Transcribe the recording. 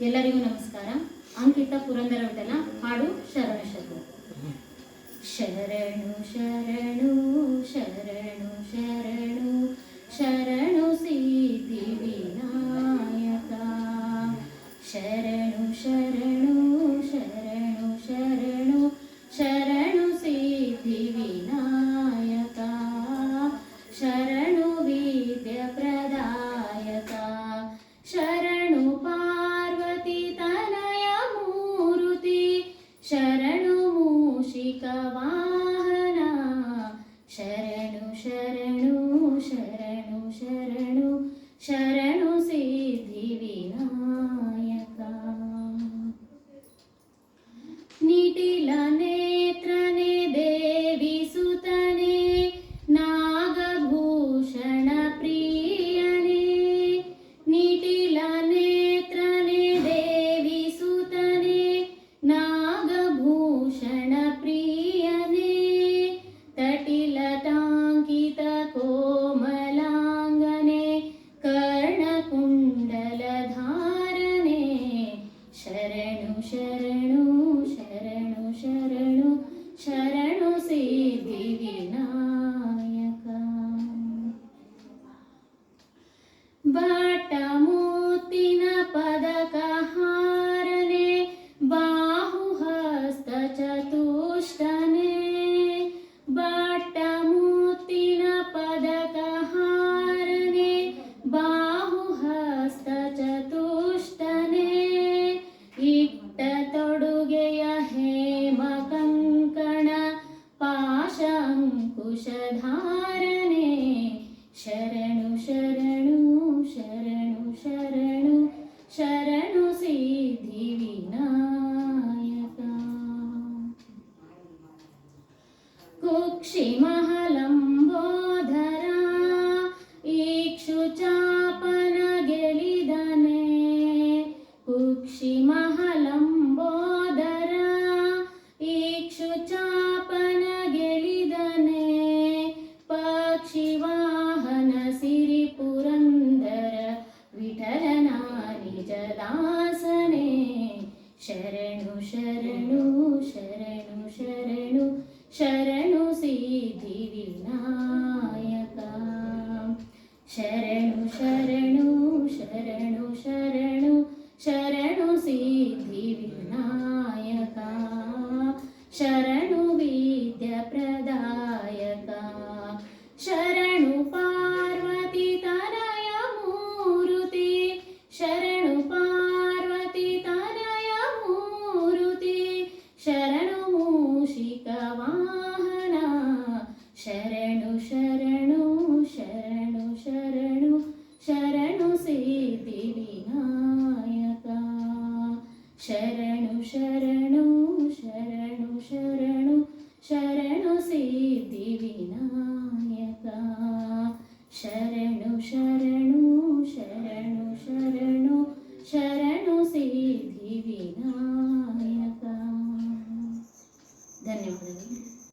ಎಲ್ಲರಿಗೂ ನಮಸ್ಕಾರ. ಅಂಕಿತ ಪುರಂದರವಿಠಲ ಹಾಡು ಶರಣ ಶರಣು. ಶರಣು ಶರಣು ಶರಣು ಶರಣು. शरणमूषिकवा செய்தினா ಧಾರಣೆ ಶರಣು ಶರಣು ಶರಣು ಶರಣು ಶರಣು ಸಿದ್ಧಿ ವಿನಾಯಕ. ಕುಕ್ಷಿ ಮಹಲಂಬೋಧರ, ಈಕ್ಷು ಚಾಪನ ಗೆಲಿದನೆ ಕುಕ್ಷಿ ಮಹ నిజదాసనే శరణు శరణు శరణు శరణు శరణు. ശരണു ശരണു ശരണു ശരണു ശരണു സിദ്ധിവി